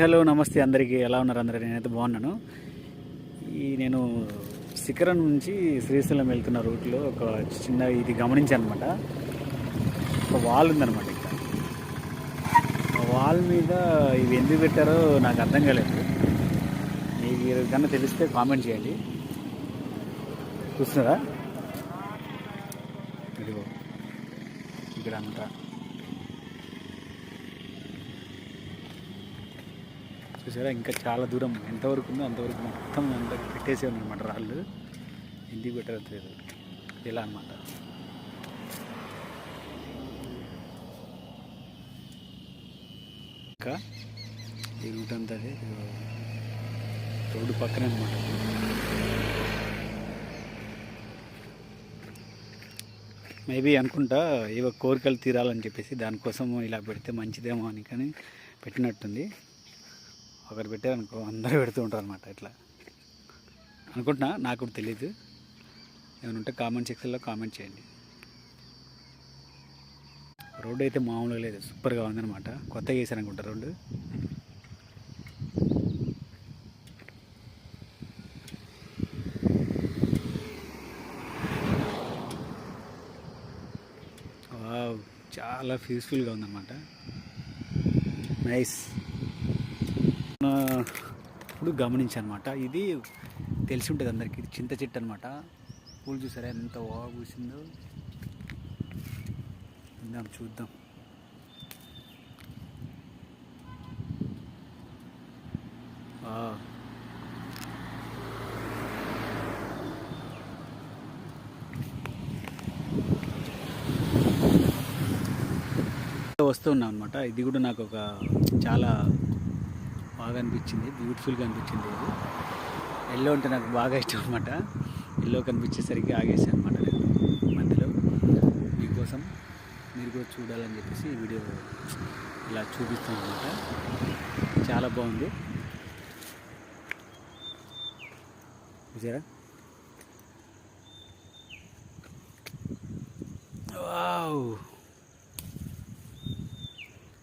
Hello నమస్తే అందరికీ. ఎలా ఉన్నారు అందరూ? నేనైతే బాగున్నాను. ఈ నేను శిఖరం నుంచి శ్రీశైలం వెళ్తున్న రూట్లో ఒక చిన్న ఇది గమనించాను అనమాట ఒక వాల్ ఉందనమాట ఇక్కడ. ఆ వాల్ మీద ఇవి ఎందుకు పెట్టారో నాకు అర్థం కాలేదు. మీకు కన్నా తెలిస్తే కామెంట్ చేయండి. చూస్తున్నారా? ఇదిగో ఇక్కడ అంతా చూసారా? ఇంకా చాలా దూరం. ఎంతవరకు ఉందో అంతవరకు మొత్తం అంత పెట్టేసే ఉందన్నమాట రాళ్ళు. ఎందుకు పెట్టారో తెలియదు. ఇలా అనమాట ఇంకా ఈ రూట్ అంతా రోడ్డు పక్కనే అనమాట మేబీ అనుకుంటా ఏవో కోరికలు తీరాలని చెప్పేసి దానికోసం ఇలా పెడితే మంచిదేమో అని కానీ పెట్టినట్టుంది. ఒకరు పెట్టారనుకో అందరూ పెడుతూ ఉంటారు అనమాట ఇట్లా. అనుకుంటున్నా? నాకు కూడా తెలియదు ఏమైనా ఉంటే కామెంట్ సెక్షన్లో కామెంట్ చేయండి. రోడ్డు అయితే మామూలుగా లేదు. సూపర్గా ఉందన్నమాట. కొత్తగా వేసాను అనుకుంటా రోడ్డు. వావ్ చాలా పీస్ఫుల్గా ఉందన్నమాట. నైస్ ఇప్పుడు గమనించనమాట. ఇది తెలిసి ఉంటుంది అందరికి. ఇది చింత చెట్టు అనమాట పూలు చూసారా? ఎంత బాగా పూసిందో. ఇందాం చూద్దాం. ఆ. వస్తున్నాం అనమాట ఇది కూడా నాకు ఒక చాలా బాగా అనిపించింది. బ్యూటిఫుల్గా అనిపించింది ఇది. ఎల్లో అంటే నాకు బాగా ఇష్టం అనమాట ఎల్లో కనిపించేసరికి ఆగేసాను అనమాట నేను మధ్యలో. మీకోసం మీరు కూడా చూడాలని చెప్పేసి ఈ వీడియో ఇలా చూపిస్తాను అనమాట చాలా బాగుంది. చూసారా? వావ్!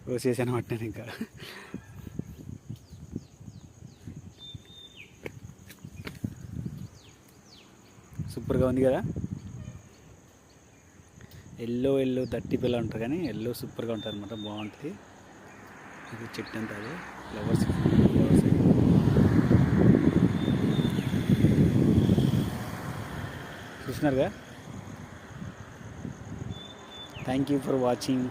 కోసేసాను అనమాట నేను ఇంకా. సూపర్గా ఉంది కదా. ఎల్లో ఎల్లో దట్టి పిల్ల ఉంటారు కానీ ఎల్లో సూపర్గా ఉంటుంది అనమాట బాగుంటుంది. ఇది చెట్టు అంతా అది. Flowers flowers చూసినారుగా? Thank you for watching